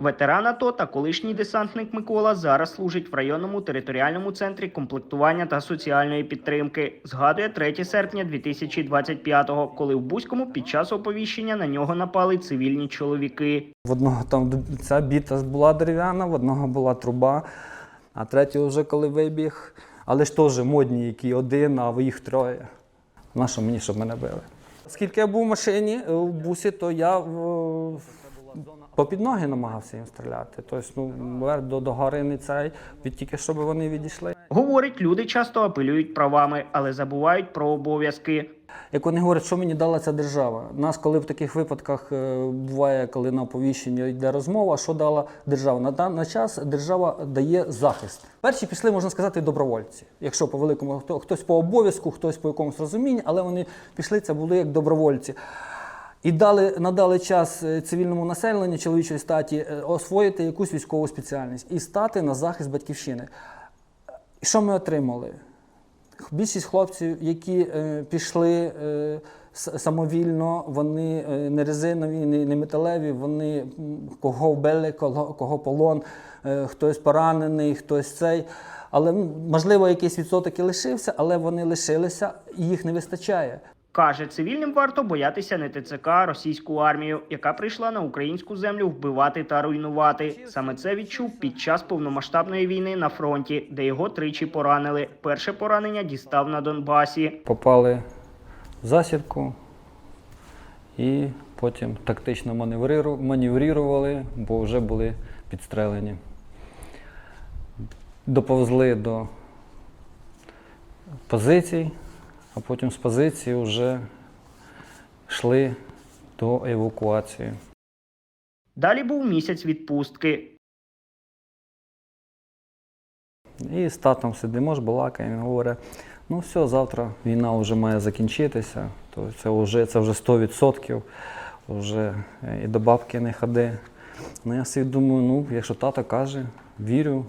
Ветеран АТО та колишній десантник Микола зараз служить в районному територіальному центрі комплектування та соціальної підтримки. Згадує 3 серпня 2025-го, коли в Бузькому під час оповіщення на нього напали цивільні чоловіки. В одного там ця біта була дерев'яна, в одного була труба, а третього вже коли вибіг. Але ж теж модні, які один, а їх троє. Нащо мені, щоб мене били? Скільки я був в машині е, в бусі, то я е, по під ноги намагався їм стріляти. Тобто, ну, до, до гори не цей, від тільки щоб вони відійшли. Говорить, люди часто апелюють правами, але забувають про обов'язки. Як вони говорять, що мені дала ця держава? Нас, коли в таких випадках е, буває, коли на оповіщення йде розмова, що дала держава? На даний час держава дає захист. Перші пішли, можна сказати, добровольці. Якщо по великому хто хтось по обов'язку, хтось по якомусь розумінні, але вони пішли, це були як добровольці. І дали надали час е, цивільному населенню чоловічої статі е, освоїти якусь військову спеціальність і стати на захист батьківщини. Що ми отримали? Більшість хлопців, які е, пішли е, самовільно, вони е, не резинові, не, не металеві, вони кого вбили, кого, кого полон, е, хтось поранений, хтось цей. Але можливо, якийсь відсоток і лишився, але вони лишилися і їх не вистачає. Каже, цивільним варто боятися не ТЦК, а російську армію, яка прийшла на українську землю вбивати та руйнувати. Саме це відчув під час повномасштабної війни на фронті, де його тричі поранили. Перше поранення дістав на Донбасі. Попали в засідку і потім тактично маневрірували, бо вже були підстрелені. Доповзли до позицій, а потім з позиції вже йшли до евакуації. Далі був місяць відпустки. І з татом сидимо, ж балакаємо, він говорить, ну все, завтра війна вже має закінчитися, то це вже, це вже 100%, вже е, і до бабки не ходи. Ну я собі думаю, ну, якщо тато каже, вірю,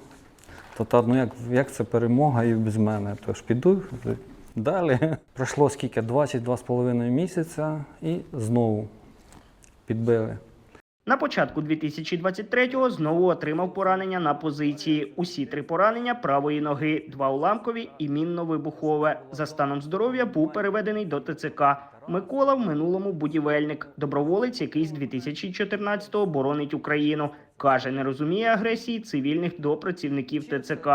то та, ну, як, як це перемога і без мене, то ж піду далі. Пройшло скільки? 22,5 місяця і знову підбили. На початку 2023-го знову отримав поранення на позиції. Усі три поранення правої ноги, два уламкові і мінно-вибухове. За станом здоров'я був переведений до ТЦК. Микола в минулому будівельник, доброволець, який з 2014-го боронить Україну. Каже, не розуміє агресії цивільних до працівників ТЦК.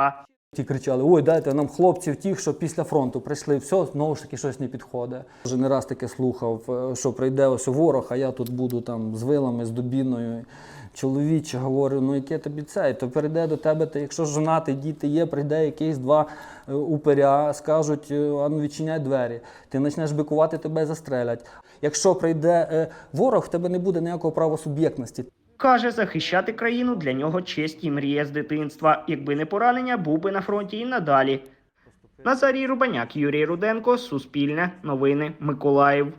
Ті кричали: ой, дайте нам хлопців тих, що після фронту прийшли, все, знову ж таки щось не підходить. Вже не раз таке слухав, е, що прийде ось ворог, а я тут буду там з вилами, з дубіною. Чоловіче говорю, ну яке тобі це? То перейде до тебе, ти, якщо жонатий, діти є, прийде якийсь два е, упиря, скажуть, е, а ну відчиняй двері. Ти почнеш бикувати, тебе застрелять. Якщо прийде ворог, в тебе не буде ніякого правосуб'єктності. Каже, захищати країну для нього честь і мрія з дитинства. Якби не поранення, був би на фронті і надалі. Назарій Рубаняк, Юрій Руденко, Суспільне, Новини, Миколаїв.